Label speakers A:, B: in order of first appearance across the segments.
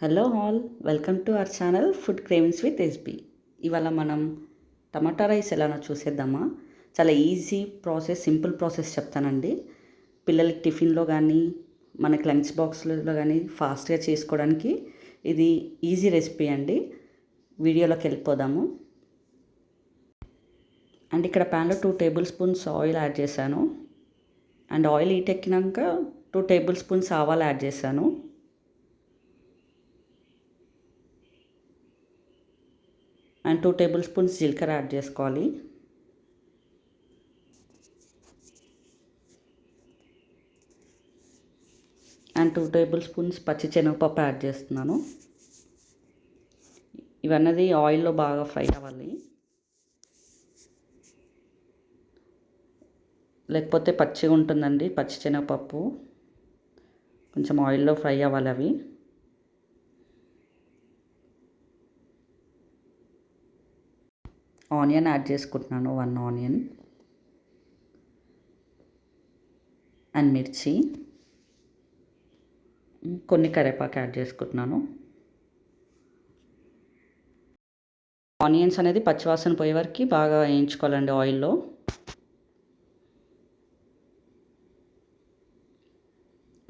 A: Hello all welcome to our channel food cravings with SB. ఇవాళ మనం టమాటా rice ఎలానో చూసేద్దామా? చాలా ఈజీ ప్రాసెస్ సింపుల్ ప్రాసెస్ చెప్తానండి. పిల్లలకి టిఫిన్లో కానీ మనకి లంచ్ బాక్స్లో కానీ ఫాస్ట్గా చేసుకోవడానికి ఇది ఈజీ రెసిపీ అండి. వీడియోలోకి వెళ్ళిపోదాము. అండ్ ఇక్కడ ప్యాన్లో two tablespoons oil add చేశాను. అండ్ ఆయిల్ హీట్ ఎక్కినాక టూ టేబుల్ స్పూన్స్ ఆవాలు యాడ్ చేశాను. అండ్ టూ టేబుల్ స్పూన్స్ జీలకర్ర యాడ్ చేసుకోవాలి. అండ్ టూ టేబుల్ స్పూన్స్ పచ్చి శనగపప్పు యాడ్ చేస్తున్నాను. ఇవన్నది ఆయిల్లో బాగా ఫ్రై అవ్వాలి. లేకపోతే పచ్చిగా ఉంటుందండి పచ్చి శనగపప్పు. కొంచెం ఆయిల్లో ఫ్రై అవ్వాలి అవి. ఆనియన్ యాడ్ చేసుకుంటున్నాను వన్ ఆనియన్. అండ్ మిర్చి. కొన్ని కరేపాకు యాడ్ చేసుకుంటున్నాను. ఆనియన్స్ అనేది పచ్చివాసన పోయే వరకు బాగా వేయించుకోవాలండి ఆయిల్లో.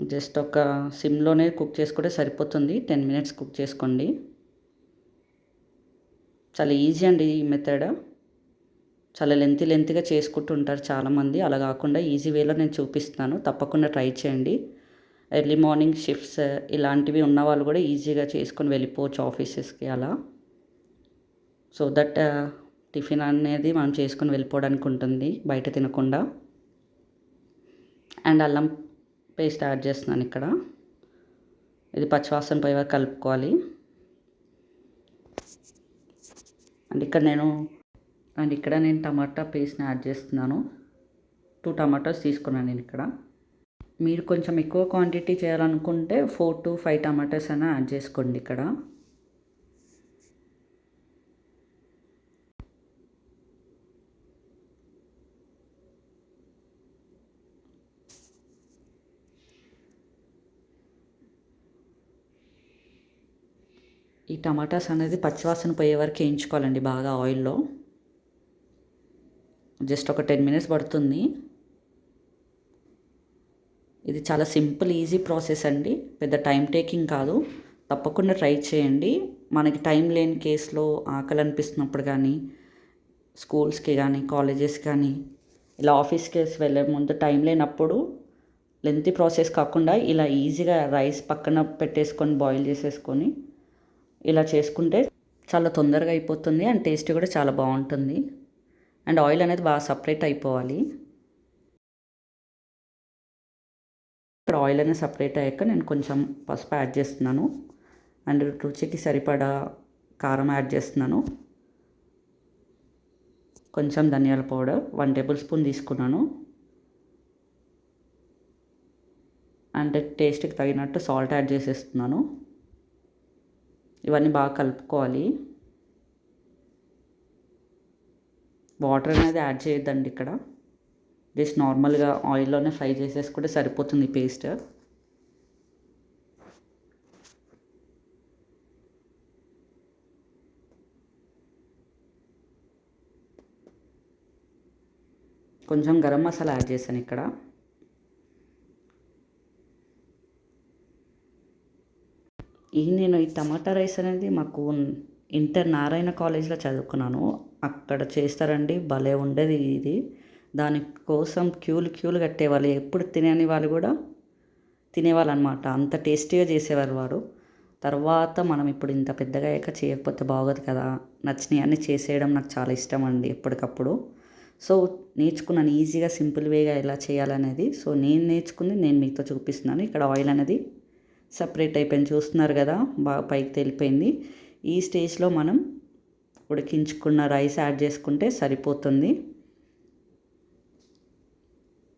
A: జస్ట్ ఒక సిమ్లోనే కుక్ చేసుకుంటే సరిపోతుంది. టెన్ మినిట్స్ కుక్ చేసుకోండి. చాలా ఈజీ అండి ఈ మెథడ్ చాలా లెంత్ లెంత్గా చేసుకుంటూ ఉంటారు చాలామంది. అలా కాకుండా ఈజీ వేలో నేను చూపిస్తాను తప్పకుండా ట్రై చేయండి. ఎర్లీ మార్నింగ్ షిఫ్ట్స్ ఇలాంటివి ఉన్న వాళ్ళు కూడా ఈజీగా చేసుకొని వెళ్ళిపోవచ్చు ఆఫీసెస్కి అలా. సో దట్ టిఫిన్ అనేది మనం చేసుకొని వెళ్ళిపోవడానికి ఉంటుంది బయట తినకుండా. అండ్ అల్లం పేస్ట్ యాడ్ చేస్తున్నాను ఇక్కడ. ఇది పచ్చివాసన పోయి కలుపుకోవాలి. అండ్ ఇక్కడ నేను అండ్ ఇక్కడ నేను టమాటా పేస్ట్ని యాడ్ చేస్తున్నాను. టూ టమాటాస్ తీసుకున్నాను నేను ఇక్కడ. మీరు కొంచెం ఎక్కువ క్వాంటిటీ చేయాలనుకుంటే ఫోర్ టు ఫైవ్ టమాటాస్ అయినా యాడ్ చేసుకోండి ఇక్కడ. ఈ టమాటాస్ అనేది పచ్చివాసన పోయే వరకు వేయించుకోవాలండి బాగా ఆయిల్లో. జస్ట్ ఒక టెన్ మినిట్స్ పడుతుంది. ఇది చాలా సింపుల్ ఈజీ ప్రాసెస్ అండి. పెద్ద టైం టేకింగ్ కాదు. తప్పకుండా ట్రై చేయండి. మనకి టైం లేని కేసులో ఆకలి అనిపిస్తున్నప్పుడు కానీ స్కూల్స్కి కానీ కాలేజెస్ కానీ ఇలా ఆఫీస్కి వెళ్ళే ముందు టైం లేనప్పుడు లెంతీ ప్రాసెస్ కాకుండా ఇలా ఈజీగా రైస్ పక్కన పెట్టేసుకొని బాయిల్ చేసేసుకొని ఇలా చేసుకుంటే చాలా తొందరగా అయిపోతుంది అండ్ టేస్ట్ కూడా చాలా బాగుంటుంది. అండ్ ఆయిల్ అనేది బాగా సపరేట్ అయిపోవాలి. ఇక్కడ ఆయిల్ అనేది సపరేట్ అయ్యాక నేను కొంచెం పసుపు యాడ్ చేస్తున్నాను. అండ్ రుచికి సరిపడా కారం యాడ్ చేస్తున్నాను. కొంచెం ధనియాల పౌడర్ వన్ టేబుల్ స్పూన్ తీసుకున్నాను. అండ్ టేస్ట్కి తగినట్టు సాల్ట్ యాడ్ చేసేస్తున్నాను. ఇవన్నీ బాగా కలుపుకోవాలి. వాటర్ అనేది యాడ్ చేయొద్దండి ఇక్కడ. జస్ట్ నార్మల్గా ఆయిల్లోనే ఫ్రై చేసేసుకుంటే సరిపోతుంది పేస్ట్. కొంచెం గరం మసాలా యాడ్ చేశాను ఇక్కడ. ఈ నేను ఈ టమాటా రైస్ అనేది మాకు ఇంటర్ నారాయణ కాలేజ్లో చదువుకున్నాను. అక్కడ చేస్తారండి భలే ఉండేది ఇది. దానికోసం క్యూలు క్యూలు కట్టేవాళ్ళు. ఎప్పుడు తినని వాళ్ళు కూడా తినేవాళ్ళు అనమాట అంత టేస్టీగా చేసేవారు వారు. తర్వాత మనం ఇప్పుడు ఇంత పెద్దగా అయ్యాక చేయకపోతే బాగోదు కదా. నచ్చినవన్నీ చేసేయడం నాకు చాలా ఇష్టం అండి ఎప్పటికప్పుడు. సో నేర్చుకున్నాను ఈజీగా సింపుల్ వేగా ఎలా చేయాలనేది. సో నేను నేర్చుకుంది నేను మీతో చూపిస్తున్నాను. ఇక్కడ ఆయిల్ అనేది సపరేట్ అయిపోయింది. చూస్తున్నారు కదా బాగా పైకి తెలిపోయింది. ఈ స్టేజ్లో మనం ఉడికించుకున్న రైస్ యాడ్ చేసుకుంటే సరిపోతుంది.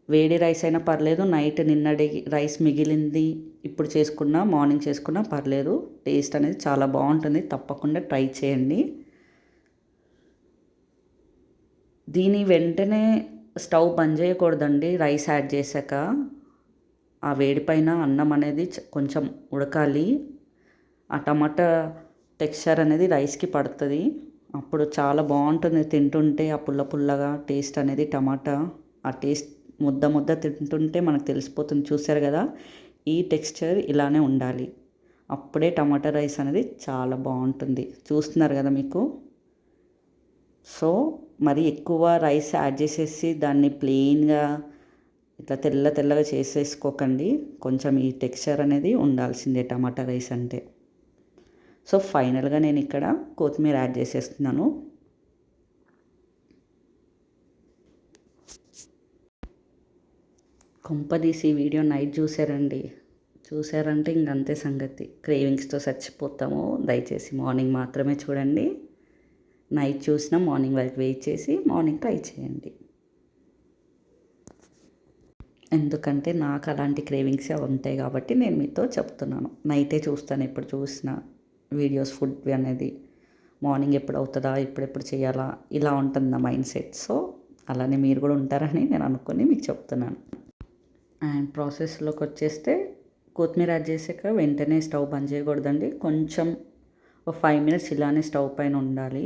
A: వేడి రైస్ అయినా పర్లేదు నైట్ నిన్నటి రైస్ మిగిలింది ఇప్పుడు చేసుకున్నా మార్నింగ్ చేసుకున్నా పర్లేదు. టేస్ట్ అనేది చాలా బాగుంటుంది. తప్పకుండా ట్రై చేయండి. దీని వెంటనే స్టవ్ బంద్ చేయకూడదండి రైస్ యాడ్ చేశాక. ఆ వేడి పైన అన్నం అనేది కొంచెం ఉడకాలి. ఆ టమాటా టెక్స్చర్ అనేది రైస్కి పడుతుంది. అప్పుడు చాలా బాగుంటుంది తింటుంటే ఆ పుల్ల పుల్లగా టేస్ట్ అనేది టమాటా. ఆ టేస్ట్ ముద్ద ముద్ద తింటుంటే మనకు తెలిసిపోతుంది. చూసారు కదా? ఈ టెక్స్చర్ ఇలానే ఉండాలి. అప్పుడే టమాటా రైస్ అనేది చాలా బాగుంటుంది. చూస్తున్నారు కదా మీకు? సో మరి ఎక్కువ రైస్ యాడ్ చేసేసి దాన్ని ప్లెయిన్గా ఇట్లా తెల్ల తెల్లగా చేసేసుకోకండి. కొంచెం ఈ టెక్స్చర్ అనేది ఉండాల్సిందే టమాటా రైస్ అంటే. సో ఫైనల్గా నేను ఇక్కడ కొత్తిమీర యాడ్ చేసేస్తున్నాను. కొంపదీసి వీడియో నైట్ చూసారండి. చూసారంటే ఇంకంతే సంగతి. క్రేవింగ్స్తో చచ్చిపోతాము దయచేసి మార్నింగ్ మాత్రమే చూడండి. నైట్ చూసినా మార్నింగ్ వరకు వెయిట్ చేసి మార్నింగ్ ట్రై చేయండి. ఎందుకంటే నాకు అలాంటి క్రేవింగ్సే ఉంటాయి కాబట్టి నేను మీతో చెప్తున్నాను. నైటే చూస్తాను ఎప్పుడు చూసిన వీడియోస్ ఫుడ్ అనేది. మార్నింగ్ ఎప్పుడు అవుతుందా ఎప్పుడెప్పుడు చేయాలా ఇలా ఉంటుంది నా మైండ్ సెట్. సో అలానే మీరు కూడా ఉంటారని నేను అనుకొని మీకు చెప్తున్నాను. అండ్ ప్రాసెస్లోకి వచ్చేస్తే కొత్తిమీర యాడ్ చేసాక వెంటనే స్టవ్ బంద్ చేయకూడదండి. కొంచెం ఒక ఫైవ్ మినిట్స్ ఇలానే స్టవ్ పైన ఉండాలి.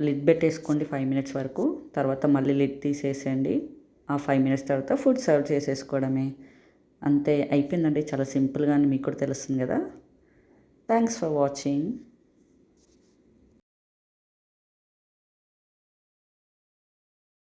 A: లిడ్ పెట్టేసుకోండి ఫైవ్ మినిట్స్ వరకు. తర్వాత మళ్ళీ లిడ్ తీసేసేయండి. ఆ ఫైవ్ మినిట్స్ తర్వాత ఫుడ్ సర్వ్ చేసేసుకోవడమే. అంతే. అయిపోయిందండి. చాలా సింపుల్గా మీకు కూడా తెలుస్తుంది కదా. Thanks for watching